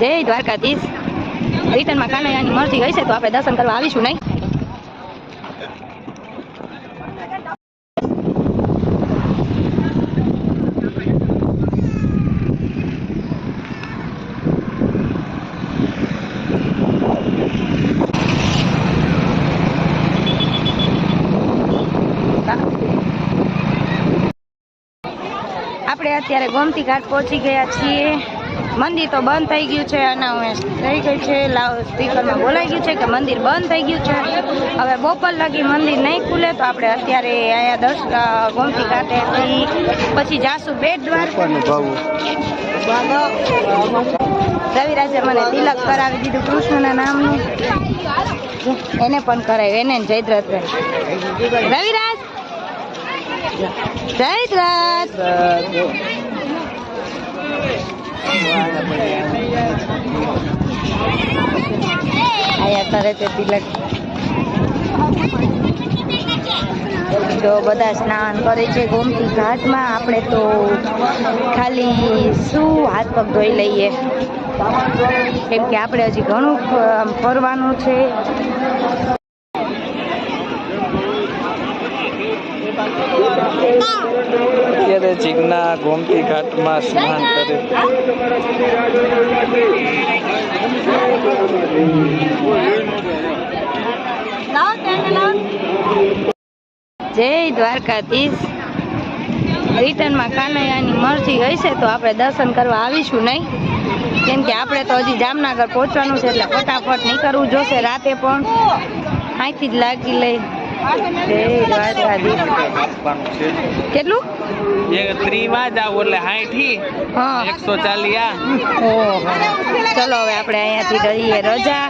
જય દ્વારકાધીશ. રિટર્નમાં કાનૈયાની મરજી હશે તો આપણે દર્શન કરવા આવીશું નહીં? આપણે અત્યારે ગોમતી ઘાટ પહોંચી ગયા છીએ. મંદિર તો બંધ થઈ ગયું છે અનાઉન્સ થઈ ગઈ છે. લાઉડ સ્પીકરમાં બોલાઈ ગયું છે કે મંદિર બંધ થઈ ગયું છે. હવે બપોર લગી મંદિર નહીં ખુલે તો આપણે અત્યારે અહીંયા દસ ગોમતી ઘાટેથી પછી જાશું બેટ દ્વાર. રવિરાજે મને તિલક કરાવી દીધું કૃષ્ણના નામનું. એને પણ કરાવ્યું એને જયદ્રથ રવિરાજ! જયદ્રથ! આયા કરે તે તિલક. જો બધા સ્નાન કરે છે ગોમતી ઘાટમાં, આપણે તો ખાલી શું હાથ પગ ધોઈ લઈએ. કેમ કે આપણે હજી ઘણું ફરવાનું છે. જીગના ગોમતી ઘાટમાં સ્નાન કરે જય દ્વારકાધીશ. રિટર્નમાં કાનૈયાની મરજી હશે તો આપણે દર્શન કરવા આવીશું નહીં. કેમ કે આપણે તો હજી જામનગર પહોંચવાનું છે એટલે ફટાફટ નીકળવું જોશે રાતે પણ. અહીંથી જ લાગી લઈ. કેટલું? ત્રીમાં જ આવું એટલે હા. એકસો ચાલીસ ઓહો. ચલો હવે આપણે અહીંયાથી જઈએ રજા.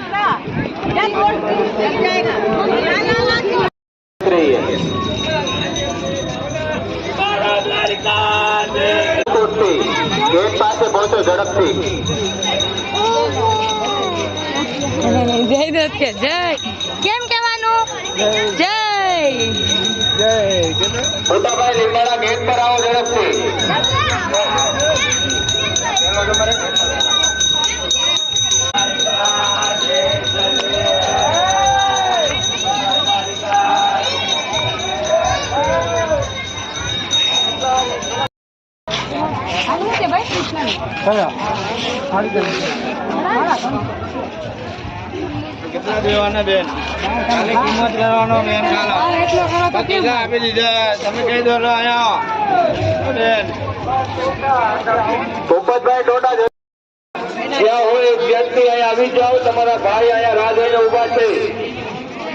કેટલા દેવાના બેન? ખાલી કિંમત કરવાનો બેન. બાકી જા આપી દીધા. તમે કહી દો અહીંયા બેન. પોપટભાઈ ટોટા જ્યાં હોય વ્યક્તિ અહીંયા આવી જાઓ તમારા ભાઈ અહીંયા રાહ જોઈને ઊભા છે.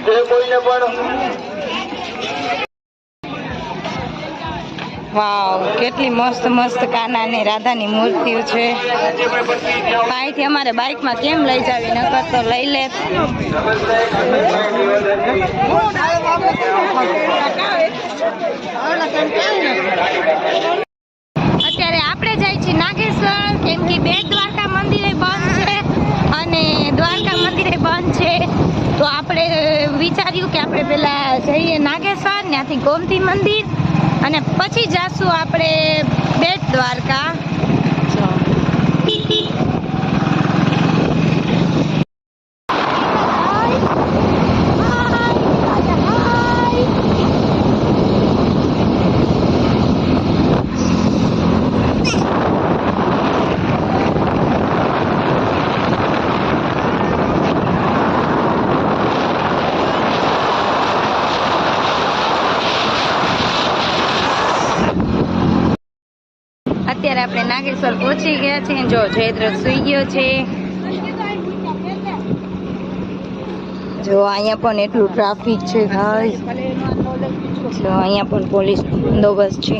જે કોઈને પણ વાવ, કેટલી મસ્ત મસ્ત કાના ને રાધાની મૂર્તિઓ છે. અહીંથી અમારે બાઇકમાં કેમ લઈ જાવી? નકર તો લઈ લે. અત્યારે આપણે જઈએ છીએ નાગેશ્વર, કેમ કે બે દ્વારકા મંદિરે બંધ છે અને દ્વારકા મંદિરે બંધ છે. તો આપણે વિચાર્યું કે આપણે પેલા જઈએ નાગેશ્વર, ત્યાંથી ગોમતી મંદિર. અને પછી જાશું આપણે બેટ દ્વારકા અત્યારે આપણે નાગેશ્વર પહોંચી ગયા છે, જો જયદ્ર સુઈ ગયો છે. જો અહીંયા પણ એટલું ટ્રાફિક છે ભાઈ જો અહીંયા પણ પોલીસ બંદોબસ્ત છે.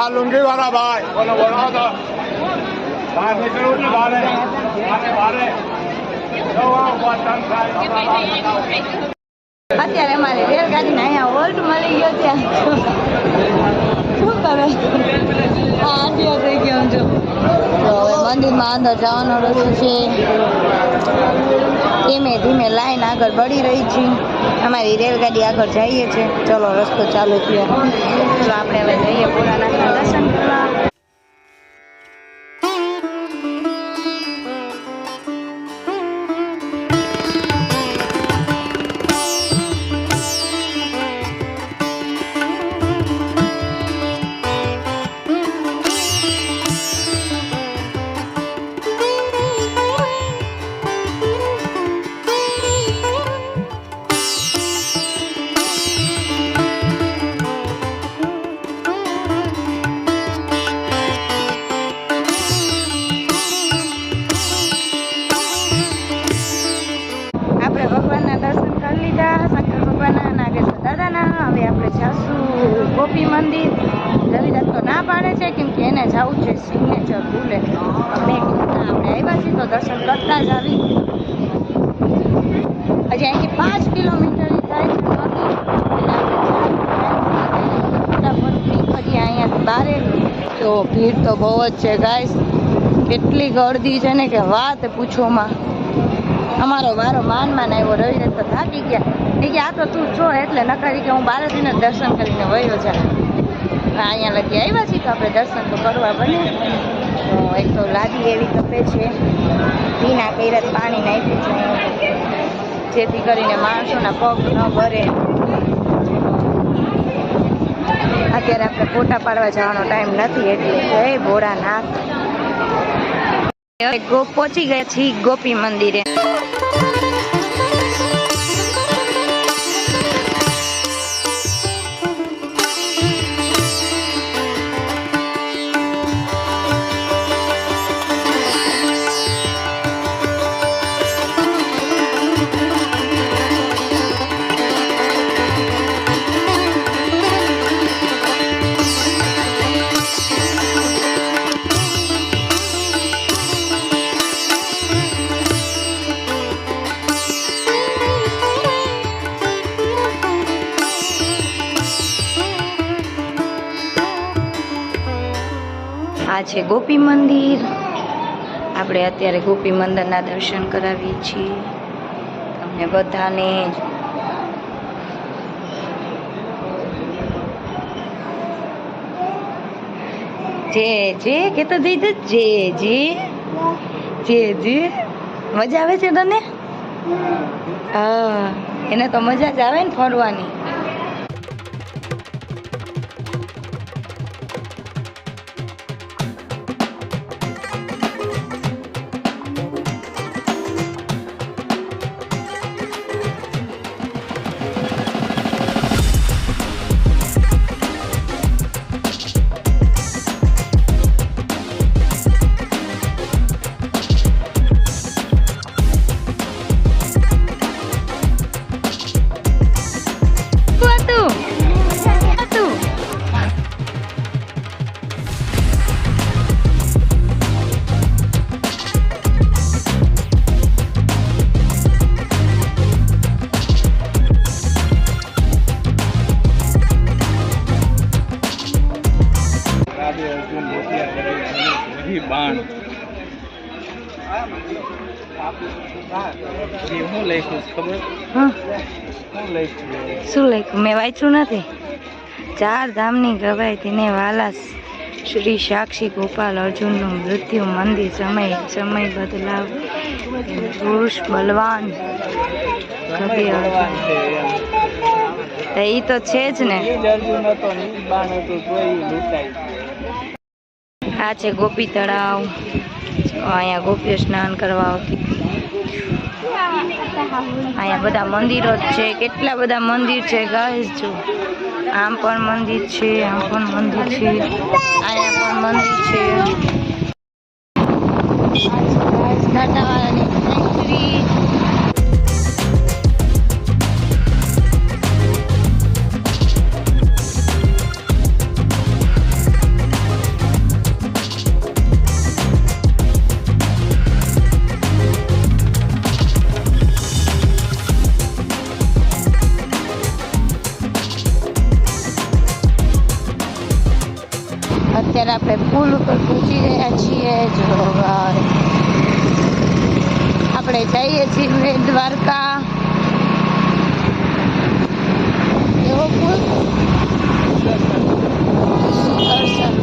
આ લુંગી વાળા ભાઈ. બોલો બોલો તો. બહાર નીકળવું ને બારે બારે અત્યારે અમારે રેલગાડીને અહીંયા હોલ્ટ મળી ગયો ત્યાં કરે આંટીઓ થઈ ગયો જો તો હવે મંદિરમાં અંદર જવાનો રસ્તો છે. ધીમે ધીમે લાઈન આગળ બળી રહી છે. અમારી રેલગાડી આગળ જઈએ છે. ચલો રસ્તો ચાલુ થયો. તો આપણે હવે જઈએ પુરાના દર્શન કરવા. દર્શન કરતા જ આવી હજી અહીંથી પાંચ કિલોમીટર થાય છે અહીંયાથી બારે તો ભીડ તો બહુ જ છે ગાઈસ કેટલી ગળદી છે ને કે વાત પૂછોમાં અમારો વારો માન માન આવ્યો, રવિ તો થાકી ગયા. એ કે આ તો તું છો એટલે નકારી કે હું બારથીને દર્શન કરીને વયો જા અહીંયા લગી આવ્યા છીએ તો આપણે દર્શન તો કરવા બને. તો એક તો લાદી એવી તપે છે. ભીના કૈરત પાણી નાખ્યું છે. જેથી કરીને માણસોના પગ ન ભરે. અત્યારે આપણે ફોટા પાડવા જવાનો ટાઈમ નથી, એટલે જય ભોળાનાથ. ગોપ પહોંચી ગયા છીએ ગોપી મંદિરે. છે ગોપી મંદિર. આપણે અત્યારે ગોપી મંદિરના દર્શન કરાવીએ છીએ. તમને બધાને જ. જે જે કે તો દઈ જે જે જે જે. મજા આવે છે તને? હા, એને તો મજા જ આવે ને ફરવાની. શું લખ્યું? મેં વાંચ્યું નથી. ચાર ધામની ગવાઈતીને વાલા શ્રી સાક્ષી ગોપાલ અર્જુનનું મૃત્યુ મંદિર સમય સમય બદલાવ. પુરુષ બલવાન. કવિ અર્જુન ઈ તો છે જ ને ઈ બાણ હતું તો એ લૂંટાઈ આ છે ગોપી તળાવ. અહીંયા ગોપીઓ સ્નાન કરવા આવતી. અહીંયા બધા મંદિરો જ છે. કેટલા બધા મંદિર છે ગાઈસ જો. આમ પણ મંદિર છે, આમ પણ મંદિર છે. અહીંયા પણ મંદિર છે. અત્યારે આપણે પુલ ઉપર પહોંચી રહ્યા છીએ જો ભાઈ આપણે જઈએ છીએ બેટ દ્વારકા એવો પુલ સુદર્શન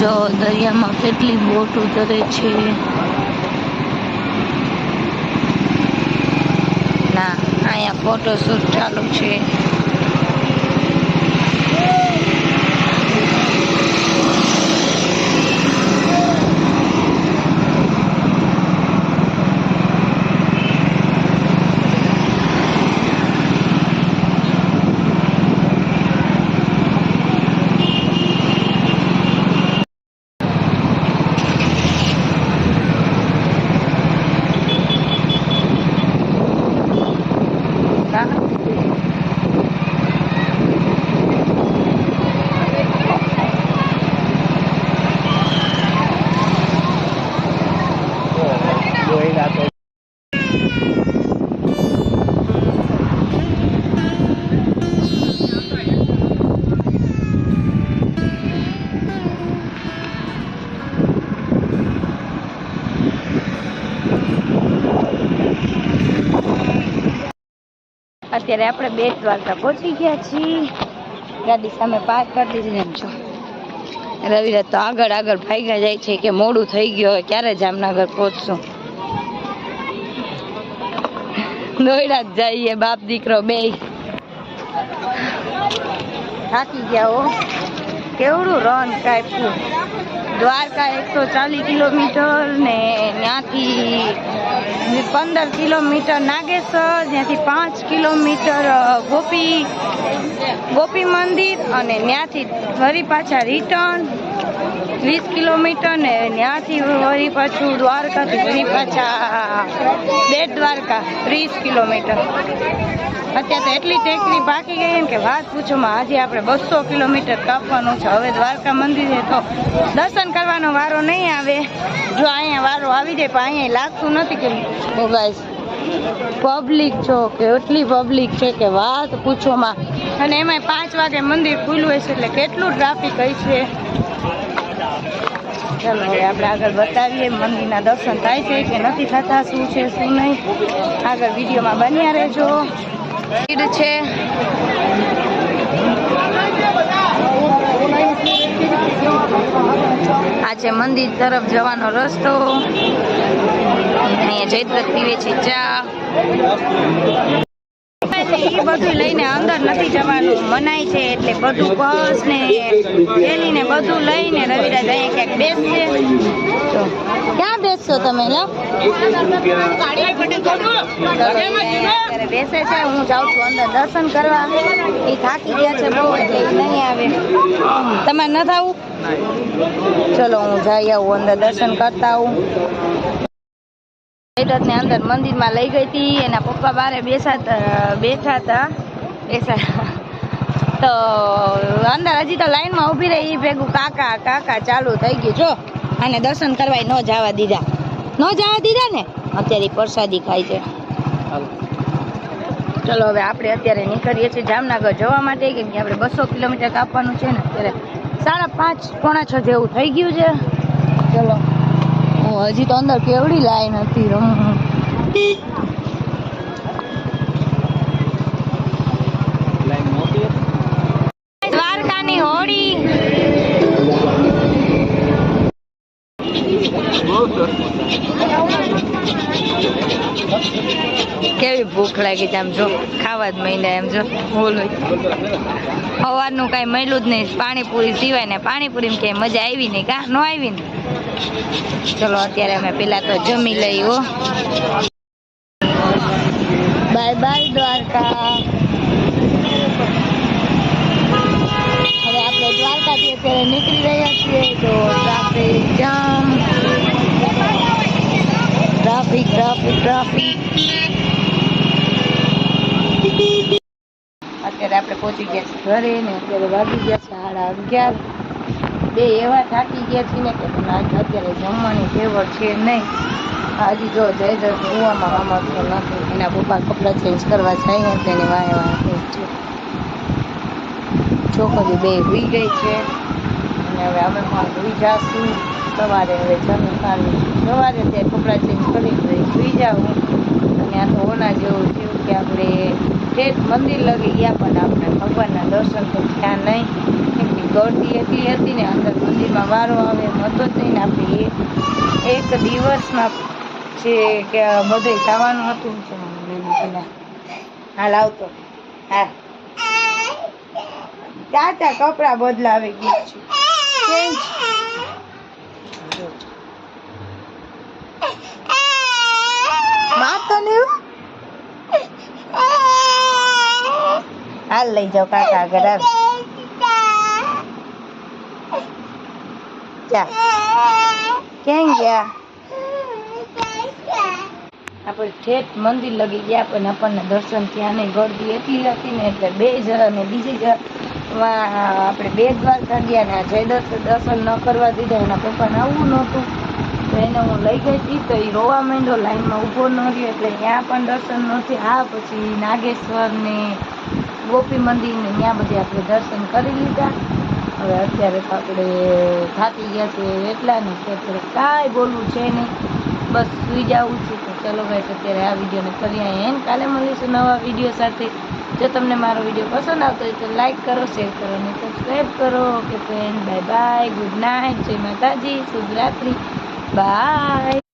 જો દરિયામાં કેટલી બોટ ઉતરે છે. ના અહીંયા ફોટોશૂટ ચાલુ છે ના અત્યારે આપણે બેટ દ્વારકા પહોંચી ગયા છીએ. ગાડી સામે પાર્ક કરી દીધી એમ છો રવિરાજ તો આગળ આગળ ભાગ્યા જાય છે કે મોડું થઈ ગયું હવે ક્યારે જામનગર પહોંચશું? દોડ્યા જ જઈએ, બાપ દીકરો બે. થાકી ગયા હો. કેવડું રન કાપ્યું? દ્વારકા એકસો ચાલીસ કિલોમીટર ને ત્યાંથી પંદર કિલોમીટર નાગેશ્વર, જ્યાંથી પાંચ કિલોમીટર ગોપી ગોપી મંદિર અને ત્યાંથી ફરી પાછા રિટર્ન વીસ કિલોમીટર ને ત્યાંથી વળી પાછું દ્વારકાથી વળી પાછા બેટ દ્વારકા, ત્રીસ કિલોમીટર. અત્યારે એટલી ટેકરી પાકી ગઈ ને કે વાત પૂછોમાં આજે આપણે બસો કિલોમીટર કાપવાનું છે. હવે દ્વારકા મંદિરે તો દર્શન કરવાનો વારો નહીં આવે. જો અહીંયા વારો આવી જાય પણ અહીંયા લાગતું નથી કે ગાઈસ પબ્લિક છો કે એટલી પબ્લિક છે કે વાત પૂછોમાં. અને એમાંય પાંચ વાગે મંદિર ખુલ્લું હશે એટલે કેટલું ટ્રાફિક હશે? ચાલો હવે આપણે આગળ બતાવીએ મંદિરના દર્શન થાય છે કે નથી થતા, શું છે, શું નહીં. આગળ વિડીયોમાં બન્યા રહેજો. ભીડ છે. આ છે મંદિર તરફ જવાનો રસ્તો. અહીંયા જયદ્રથ પીવે છે ચા. બધું લઈને અંદર નથી જવાનું. મનાય છે એટલે બધું બસ ને થેલી ને બધું લઈને રવિરાજ અહીંયા ક્યાંક બેસશે. ક્યાં બેસશો તમે લો બેસે છે હું જાઉં છું અંદર દર્શન કરવા. એ થાકી ગયા છે બહુ એટલે નહીં આવે. તમારે ન થવું? ચલો હું જઈ આવું અંદર દર્શન કરતા આવું. ને અંદર મંદિરમાં લઈ ગઈ હતી, એના પપ્પા બારે બેસા બેઠા હતા. બેસા તો અંદર હજી તો લાઈનમાં ઊભી રહી ભેગું કાકા કાકા ચાલુ થઈ ગયું. જો, આને દર્શન કરવા ન જવા દીધા. ન જવા દીધા ને? અત્યારે પ્રસાદી ખાય છે. ચલો, હવે આપણે અત્યારે નીકળીએ છીએ જામનગર. જવા માટે કેમ કે આપણે બસો કિલોમીટર કાપવાનું છે ને, અત્યારે સાડા પાંચ, પોણા છ જેવું થઈ ગયું છે. ચલો. હજી તો અંદર કેવડી લાઈન હતી રમ દ્વારકાની હોળી. કેવી ભૂખ લાગી છે આમ જો, ખાવા જ માંડ્યા એમ જો, બોલો. સવારનું કાંઈ મળ્યું જ નહીં, પાણીપુરી સિવાય ને પાણીપુરી ક્યાંય મજા આવી નહીં કા? ન આવી ને? ચલો, અત્યારે અમે પેલા તો જમી લઈએ બાય બાય દ્વારકા. હવે આપણે દ્વારકાથી અત્યારે નીકળી રહ્યા છીએ તો ટ્રાફિક જામ. Traffic traffic. અત્યારે આપણે પહોંચી ગયા છીએ ઘરે ને અત્યારે વાગી ગયા છે સાડા અગિયાર. બે એવા થાકી ગયા છીએ ને કે આજે અત્યારે જમવાની ફેવર છે નહીં. હજી જો જય જય કુવામાં રમતો નથી. એના પપ્પા કપડાં ચેન્જ કરવા જાય ને તેની વાય વાય છોકરી બે હુઈ ગઈ છે. અને હવે અમે પણ હુઈ જાશું. સવારે હવે જમી ખાલી સવારે તે કપડાં ચેન્જ કરી પછી સુઈ જાઉં. અને આ તો ઓના જેવું થયું કે આપણે ઠેઠ મંદિર લગી ગયા પણ આપણે ભગવાનના દર્શન તો થયા નહીં. ગળતી એટલી હતી ને અંદર મંદિરમાં વારો આવે એમ જ નહીં ને આપણે એક દિવસમાં છે કે બધે જવાનું હતું છે હાલ આવતો. હા. ચાચા કપડા બદલાવી ગયા છે. ચેન્જ માતો ને હાલ લઈ જાઓ કાકા આગળ આવે. ચા ક્યાં ગયા આપણે ઠેઠ મંદિર લગી ગયા પણ આપણને દર્શન થયા નહીં. ગળદી એટલી હતી ને એટલે બે જ અને બીજી જ આપણે બે દ્વારકા ગયા ને આ જય દર્શન દર્શન ન કરવા દીધા. એના પપ્પાને આવવું નહોતું. તો એને હું લઈ ગઈ હતી. તો એ રોવા માંડ્યો. લાઈનમાં ઊભો ન રહ્યો. એટલે ત્યાં પણ દર્શન નથી આ પછી નાગેશ્વર ને ગોપી મંદિર ને ત્યાં બધે આપણે દર્શન કરી લીધા. હવે અત્યારે તો આપણે થાકી ગયા છે એટલા ને કે અત્યારે કાંઈ બોલવું છે નહીં. બસ સુઈ જવું છે તો ચલો ભાઈ અત્યારે આ વિડીયોને કરીએ એન કાલે મળીશું નવા વીડિયો સાથે. જો તમને મારો વીડિયો પસંદ આવતો હોય તો લાઈક કરો શેર કરો અને સબસ્ક્રાઈબ કરો. Okay friend bye bye good night જય માતાજી, શુભ રાત્રિ. બાય